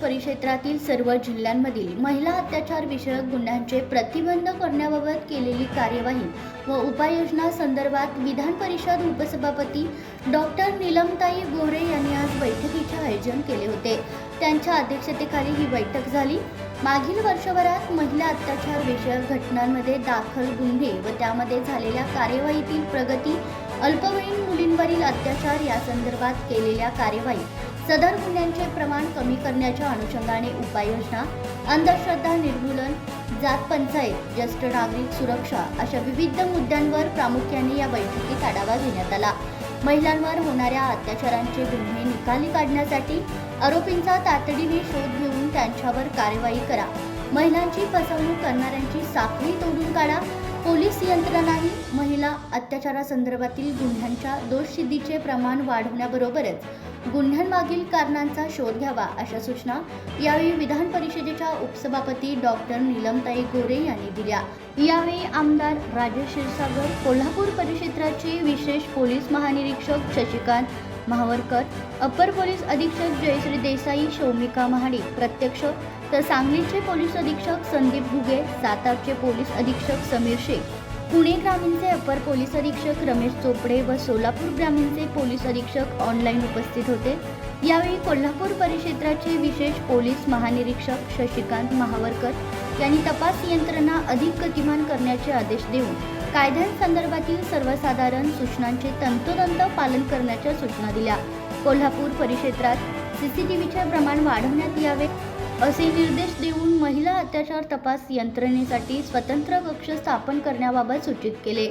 परिक्षेत्रातील सर्व जिल्ह्यांमधील महिला अत्याचार विषयक गुन्ह्यांचे प्रतिबंध करण्याबाबत केलेली कार्यवाही व उपाययोजना संदर्भात विधान परिषद उपसभापती डॉक्टर नीलमताई गोरे यांनी आज बैठकीचे आयोजन केले होते. त्यांच्या अध्यक्षतेखाली ही बैठक झाली. मागील वर्षभरात महिला अत्याचार विषयक घटनांमध्ये दाखल गुन्हे व त्यामध्ये झालेल्या कार्यवाहीतील प्रगती अल्पवयीन मुलींवरील अत्याचार या संदर्भात केलेल्या कार्यवाही सदर गुन्ह्यांचे प्रमाण कमी करण्याच्या अनुषंगाने उपाययोजना अंधश्रद्धा निर्मूलन जात पंचायत ज्येष्ठ नागरिक सुरक्षा अशा विविध मुद्द्यांवर प्रामुख्याने या बैठकीत आढावा घेण्यात आला. महिलांवर होणाऱ्या अत्याचारांचे गुन्हे निकाली काढण्यासाठी आरोपींचा तातडीने शोध घेऊन त्यांच्यावर कारवाई करा. महिलांची फसवणूक करणाऱ्यांची साखळी तोडून काढा. पोलीस यंत्रणाही महिला अत्याचारासंदर्भातील गुन्ह्यांच्या दोषसिद्धीचे प्रमाण वाढवण्याबरोबरच गुन्ह्यांमागील कारणांचा शोध घ्यावा अशा सूचना यावेळी विधान परिषदेच्या उपसभापती डॉक्टर नीलमताई गोरे यांनी दिल्या. यावेळी आमदार राजेश क्षीरसागर कोल्हापूर परिक्षेत्राचे विशेष पोलीस महानिरीक्षक शशिकांत महावरकर अपर पोलीस अधीक्षक जयश्री देसाई शौमिका महाडिक प्रत्यक्ष तर सांगलीचे पोलीस अधीक्षक संदीप घुगे सातारचे पोलीस अधीक्षक समीर शेख पुणे ग्रामीणचे अपर पोलीस अधीक्षक रमेश चोपडे व सोलापूर ग्रामीणचे पोलीस अधीक्षक ऑनलाईन उपस्थित होते. यावेळी कोल्हापूर परिक्षेत्राचे विशेष पोलीस महानिरीक्षक शशिकांत महावरकर यांनी तपास यंत्रणा अधिक गतिमान करण्याचे आदेश देऊन कायद्यांसंदर्भातील सर्वसाधारण सूचनांचे तंतोतंत पालन करण्याच्या सूचना दिल्या. कोल्हापूर परिक्षेत्रात सीसीटीव्हीचे प्रमाण वाढवण्यात यावे असे निर्देश देऊन महिला अत्याचार तपास यंत्रणेसाठी स्वतंत्र कक्ष स्थापन करण्याबाबत सूचित केले.